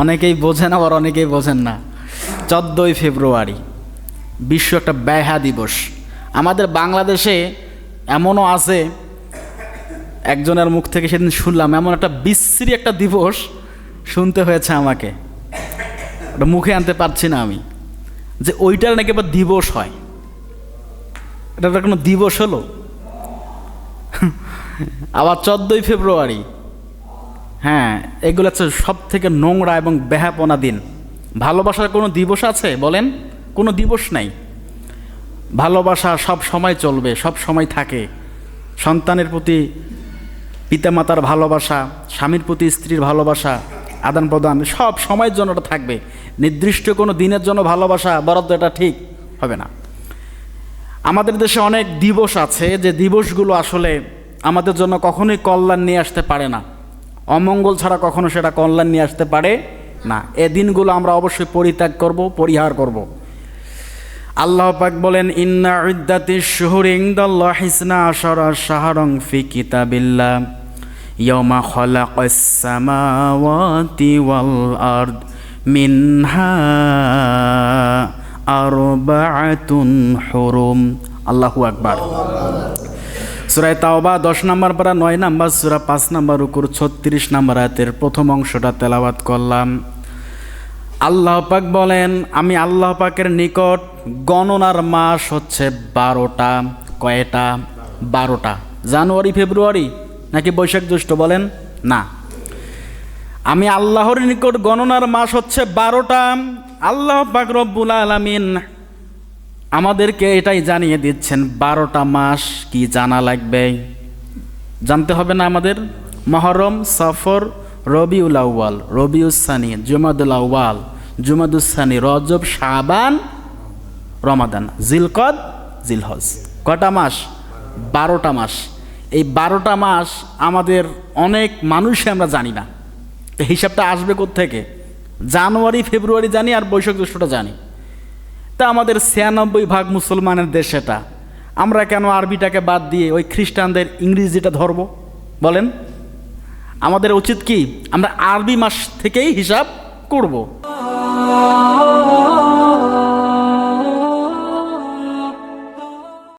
অনেকেই বোঝেন, আবার অনেকেই বোঝেন না। চোদ্দোই ফেব্রুয়ারি, বিশ্ব একটা ব্যয়হা দিবস। আমাদের বাংলাদেশে এমনও আছে, একজনের মুখ থেকে সেদিন শুনলাম, এমন একটা বিশ্রী একটা দিবস শুনতে হয়েছে আমাকে। ওটা মুখে আনতে পারছি না আমি, যে ওইটার নাকি আবার দিবস হয়। এটা কোনো দিবস হলো? আবার চোদ্দোই ফেব্রুয়ারি হ্যাঁ এগুলো হচ্ছে সব থেকে নোংরা এবং বেহাপনা দিন। ভালোবাসার কোনো দিবস আছে? বলেন, কোনো দিবস নাই। ভালোবাসা সব সময় চলবে, সব সময় থাকে। সন্তানের প্রতি পিতামাতার ভালোবাসা, স্বামীর প্রতি স্ত্রীর ভালোবাসা, আদান প্রদান, সব সময়ের জন্য ওটা থাকবে। নির্দিষ্ট কোনো দিনের জন্য ভালোবাসা বরাদ্দ এটা ঠিক হবে না। আমাদের দেশে অনেক দিবস আছে যে দিবসগুলো আসলে আমাদের জন্য কখনোই কল্যাণ নিয়ে আসতে পারে না। অমঙ্গল ছাড়া কখনো সেটা কল্যাণ নিয়ে আসতে পারে না। এ দিনগুলো আমরা অবশ্যই পরিত্যাগ করব, পরিহার করব। আল্লাহ পাক বলেন, ইন্না ইদ্দাতি শুহুরি ইনদাল্লাহ হিসনা আশারা শাহরং ফি কিতাবিল্লাহ। ইয়মা খালাকাস সামাওয়াতি ওয়াল আরদ মিনহা আরবাআতুন হুরুম। আল্লাহু আকবার। সুরায় তাওবা দশ নম্বর পারা, নয় নাম্বার সুরা, পাঁচ নাম্বার উকুর ছত্রিশ নাম্বার আয়াতের প্রথম অংশটা তেলাবাত করলাম। আল্লাহ পাক বলেন, আমি আল্লাহ পাকের নিকট গণনার মাস হচ্ছে বারোটা, কয়টা? বারোটা। জানুয়ারি, ফেব্রুয়ারি? নাকি বৈশাখ জ্যৈষ্ঠ বলেন? না। আমি আল্লাহর নিকট গণনার মাস হচ্ছে বারোটা। আল্লাহ পাক রব্বুল আলামিন আমাদেরকে এটাই জানিয়ে দিচ্ছেন, বারোটা মাস কি জানা লাগবে? জানতে হবে না আমাদের? মহরম, সফর, রবিউল আউ্বাল রবিউসানি জুমাদুল আউ্বাল জুমাদুসানি রজব, শাবান, রমাদান, জিলকদ, জিলহজ। কটা মাস? বারোটা মাস। এই বারোটা মাস আমাদের অনেক মানুষই আমরা জানি না। হিসাবটা আসবে থেকে জানুয়ারি, ফেব্রুয়ারি জানি আর বৈশাখ জ্যৈষ্ঠটা জানি। তা আমাদের ছিয়ানব্বই ভাগ মুসলমানের দেশ এটা। আমরা কেন আরবিটাকে বাদ দিয়ে ওই খ্রিস্টানদের ইংরেজিটা ধরব? বলেন। আমাদের উচিত কি? আমরা আরবি মাস থেকেই হিসাব করব।